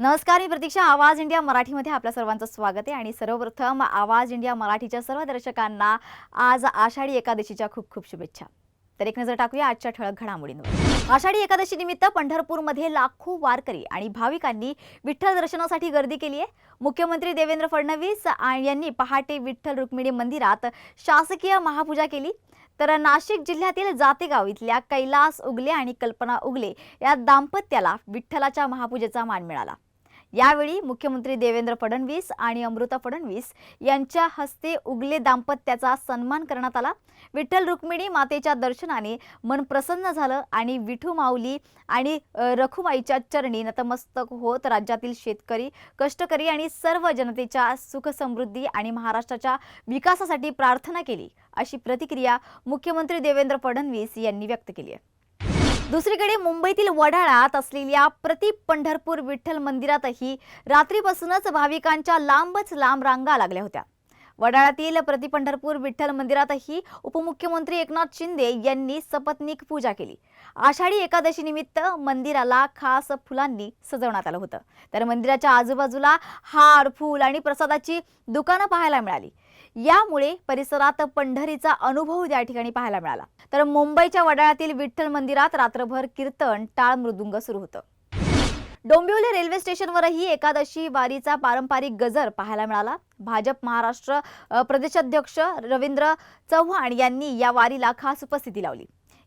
नमस्कार मी प्रतीक्षा. आवाज इंडिया मराठीमध्ये आपल्या सर्वांचं स्वागत आहे. आणि सर्वप्रथम आवाज इंडिया मराठीच्या सर्व दर्शकांना आज आषाढी एकादशीच्या खूप खूप शुभेच्छा. तर एक नजर टाकूया आजच्या ठळक घडामोडींवर. आषाढी एकादशी निमित्त पंढरपूरमध्ये लाखो वारकरी आणि भाविकांनी विठ्ठल दर्शनासाठी गर्दी केली आहे मुख्यमंत्री देवेंद्र फडणवीस यांनी पहाटे विठ्ठल रुक्मिणी मंदिरात शासकीय महापूजा केली. तर नाशिक जिल्ह्यातील जातेगाव इथल्या कैलास उगले आणि कल्पना उगले या दाम्पत्याला विठ्ठलाच्या महापूजेचा मान मिळाला. यावेळी मुख्यमंत्री देवेंद्र फडणवीस आणि अमृता फडणवीस यांच्या हस्ते उगले दाम्पत्याचा सन्मान करण्यात आला. विठ्ठल रुक्मिणी मातेच्या दर्शनाने मन प्रसन्न झालं आणि विठू माऊली आणि रखुमाईच्या चरणी नतमस्तक होत राज्यातील शेतकरी कष्टकरी आणि सर्व जनतेच्या सुख समृद्धी आणि महाराष्ट्राच्या विकासासाठी प्रार्थना केली अशी प्रतिक्रिया मुख्यमंत्री देवेंद्र फडणवीस यांनी व्यक्त केली आहे. दुसरीकडे मुंबईतील वडाळ्यात असलेल्या प्रति पंढरपूर विठ्ठल मंदिरातही रात्रीपासूनच भाविकांच्या लांबच लांब रांगा लागल्या होत्या. वडाळ्यातील प्रति पंढरपूर विठ्ठल मंदिरातही उपमुख्यमंत्री एकनाथ शिंदे यांनी सपत्नीक पूजा केली. आषाढी एकादशी निमित्त मंदिराला खास फुलांनी सजवण्यात आलं होतं. तर मंदिराच्या आजूबाजूला हार फूल आणि प्रसादाची दुकानं पाहायला मिळाली. यामुळे परिसरात पंढरीचा अनुभव या ठिकाणी पाहायला मिळाला. तर मुंबईच्या वडाळ्यातील विठ्ठल मंदिरात रात्रभर कीर्तन टाळ मृदुंग सुरू होतं. डोंबिवली रेल्वे स्टेशनवरही एकादशी वारीचा पारंपरिक गजर पाहायला मिळाला. भाजप महाराष्ट्र प्रदेशाध्यक्ष रवींद्र चव्हाण यांनी या वारीला खास उपस्थिती लावली.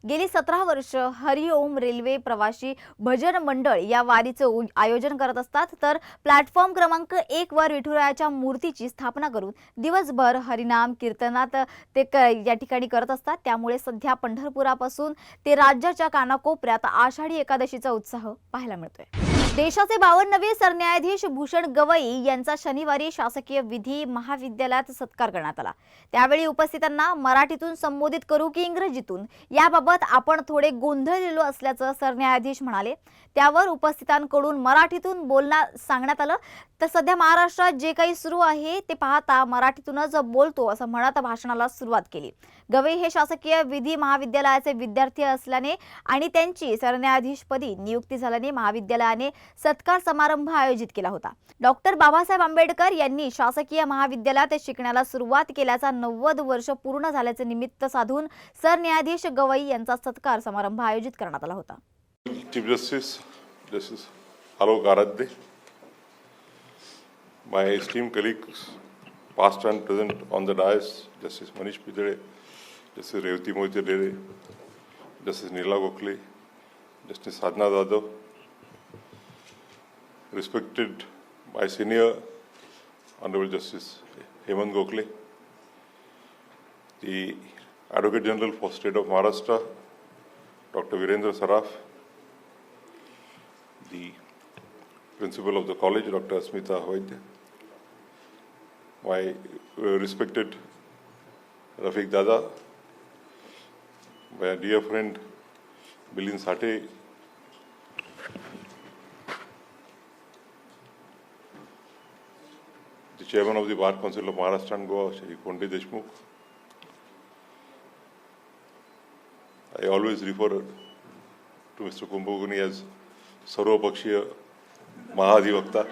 गेली सतरा वर्ष हरिओम रेल्वे प्रवासी भजन मंडळ या वारीचं उ- आयोजन करत असतात. तर प्लॅटफॉर्म क्रमांक एक वर विठुरायाच्या मूर्तीची स्थापना करून दिवसभर हरिनाम कीर्तनात ते क या ठिकाणी करत असतात. त्यामुळे सध्या पंढरपुरापासून ते राज्याच्या कानाकोपऱ्यात आषाढी एकादशीचा उत्साह पाहायला मिळतोय. देशाचे बावन्नवे सरन्यायाधीश भूषण गवई यांचा शनिवारी शासकीय विधी महाविद्यालयात सत्कार करण्यात आला. त्यावेळी उपस्थितांना मराठीतून संबोधित करू की इंग्रजीतून? याबाबत आपण थोडे गोंधळलेलो असल्याचं सरन्यायाधीश म्हणाले. त्यावर उपस्थितांकडून मराठीतून बोलण्या सांगण्यात आलं. तर सध्या महाराष्ट्रात जे काही सुरू आहे ते पाहता मराठीतूनच बोलतो असं म्हणत भाषणाला सुरुवात केली. गवई हे शासकीय विधी महाविद्यालयाचे विद्यार्थी असल्याने आणि त्यांची सरन्यायाधीशपदी नियुक्ती झाल्याने महाविद्यालयाने सत्कार समारंभ आयोजित केला होता. डॉक्टर बाबासाहेब आंबेडकर यांनी शासकीय महाविद्यालयात शिकण्याला सुरुवात केल्याचा नव्वद वर्ष पूर्ण झाल्याचे निमित्त साधून सरन्यायाधीश गवई यांचा सत्कार समारंभ आयोजित करण्यात आला होता. My esteem colleagues past and present on the dais justice Manish Pitale justice Revati Mohite Dere justice Neela Gokhale justice Sadhana Jadhav respected my senior Honorable Justice Hemant Gokhale, the Advocate General for State of Maharashtra, Dr. Virendra Saraf, the principal of the college, Dr. Asmita Vaidya, my uh, respected Rafiq Dada, my dear friend Bilin Sate, chairman of the Bar Council of Maharashtra and Goa, Shri Kondi Deshmukh. I always refer to Mr. Kumbhoguni as Sarvapakshya Mahadivakta,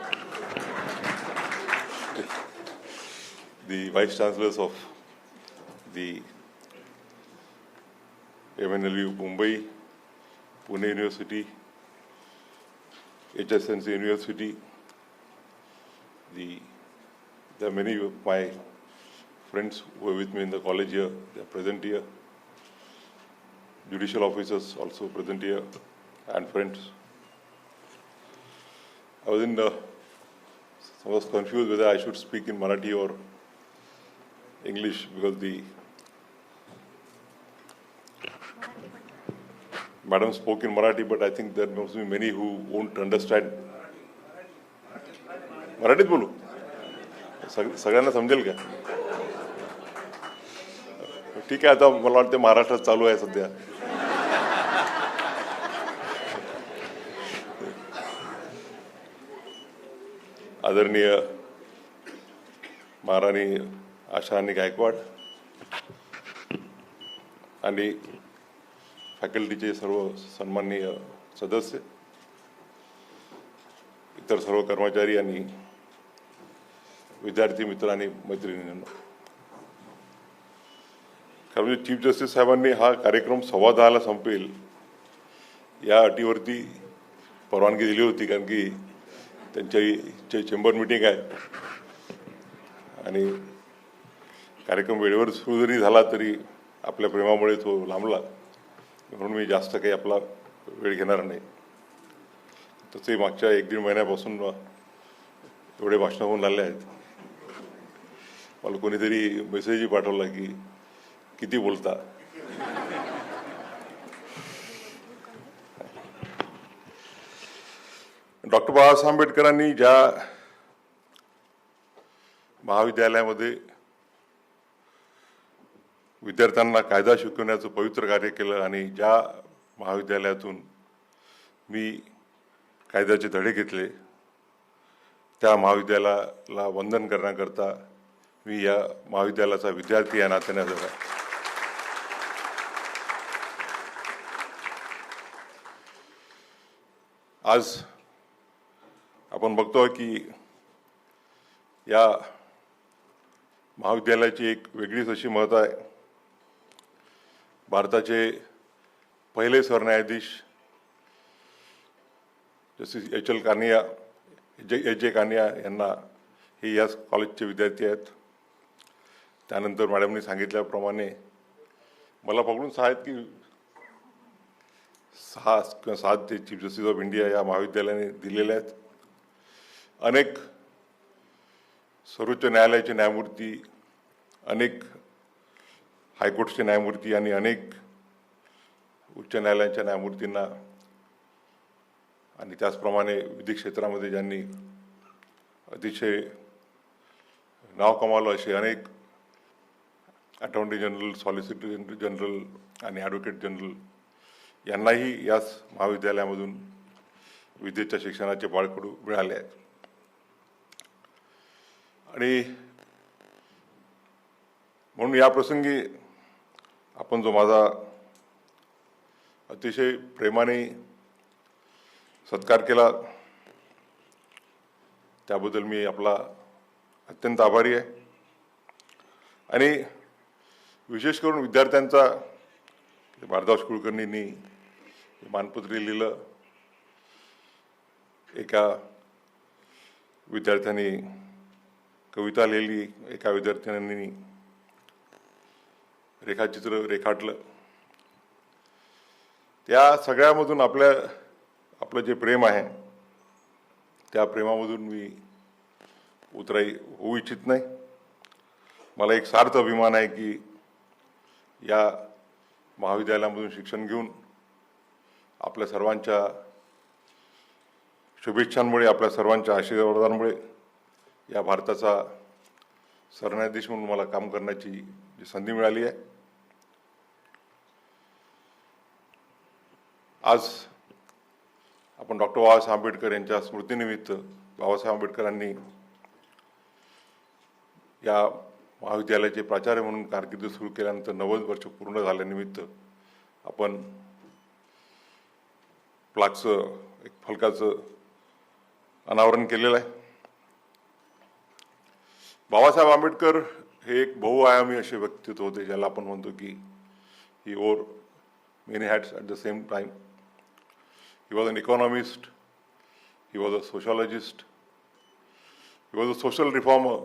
the Vice Chancellors of the MNLU Mumbai, Pune University, HSNC University, the there are many of my friends who were with me in the college here, they are present here. Judicial officers also present here, and friends. I was in, uh, I was confused whether I should speak in Marathi or English because the Madam spoke in Marathi, but I think there must be many who won't understand. Marathi bolo. सग सगळ्यांना समजेल का? ठीक आहे आता मला वाटतं महाराष्ट्रात चालू आहे सध्या. आदरणीय महाराणी आशाराणी गायकवाड आणि फॅकल्टीचे सर्व सन्माननीय सदस्य इतर सर्व कर्मचारी आणि विद्यार्थी मित्र आणि मैत्रिणींना. कारण म्हणजे चीफ जस्टिस साहेबांनी हा कार्यक्रम सव्वा दहाला संपेल या अटीवरती परवानगी दिली होती कारण की त्यांच्या चेंबर मिटिंग आहे. आणि कार्यक्रम वेळेवर सुरू जरी झाला तरी आपल्या प्रेमामुळे तो लांबला. म्हणून मी जास्त काही आपला वेळ घेणार नाही. तसे मागच्या एक दीड महिन्यापासून एवढे भाषणं होऊन आले आहेत. मला कोणीतरी मेसेज पाठवला की किती बोलता? डॉक्टर बाबासाहेब आंबेडकरांनी ज्या महाविद्यालयामध्ये विद्यार्थ्यांना कायदा शिकवण्याचं पवित्र कार्य केलं आणि ज्या महाविद्यालयातून मी कायद्याचे धडे घेतले त्या महाविद्यालयाला वंदन करण्याकरता मी या महाविद्यालयाचा विद्यार्थी या नात्याने आलेलो आज आपण बघतोय की या महाविद्यालयाची एक वेगळीच अशी महत्त्व आहे. भारताचे पहिले सरन्यायाधीश जस्टिस एच एल कानिया जे एच जे कानिया यांना हे याच कॉलेजचे विद्यार्थी आहेत. त्यानंतर मॅडमने सांगितल्याप्रमाणे मला पकडून सहा आहेत की सहा किंवा सात ते चीफ जस्टिस ऑफ इंडिया या महाविद्यालयाने दिलेल्या आहेत. अनेक सर्वोच्च न्यायालयाचे न्यायमूर्ती अनेक हायकोर्टचे न्यायमूर्ती आणि अनेक उच्च न्यायालयाच्या न्यायमूर्तींना आणि त्याचप्रमाणे विधी क्षेत्रामध्ये ज्यांनी अतिशय नाव कमावलं असे अनेक अटॉर्नी जनरल सॉलिसिटर जनरल आणि ॲडव्होकेट जनरल यांनाही याच महाविद्यालयामधून विद्येच्या शिक्षणाचे बाळकडू मिळाले आहेत. आणि म्हणून या प्रसंगी आपण जो माझा अतिशय प्रेमाने सत्कार केला त्याबद्दल मी आपला अत्यंत आभारी आहे. आणि विशेष करून विद्यार्थ्यांचा भारदास कुलकर्णींनी मानपत्र लिहिलं. एका विद्यार्थ्यांनी कविता लिहिली एका विद्यार्थ्यांनी रेखाचित्र रेखाटलं. त्या सगळ्यामधून आपल्या आपलं जे प्रेम आहे त्या प्रेमामधून मी उतराई होऊ इच्छित नाही. मला एक सार्थ अभिमान आहे की या महाविद्यालयामधून शिक्षण घेऊन आपल्या सर्वांच्या शुभेच्छांमुळे आपल्या सर्वांच्या आशीर्वादांमुळे या भारताचा सरन्यायाधीश म्हणून मला काम करण्याची जी संधी मिळाली आहे. आज आपण डॉक्टर बाबासाहेब आंबेडकर यांच्या स्मृतीनिमित्त बाबासाहेब आंबेडकरांनी या महाविद्यालयाचे प्राचार्य म्हणून कारकीर्द सुरू केल्यानंतर नव्वद वर्ष पूर्ण झाल्यानिमित्त आपण प्लाकचं एक फलकाचं अनावरण केलेलं आहे. बाबासाहेब आंबेडकर हे एक बहुआयामी असे व्यक्तित्व होते ज्याला आपण म्हणतो की he wore many hats at the same time he was an economist he was a sociologist he was a social reformer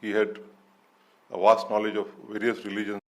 he had a vast knowledge of various religions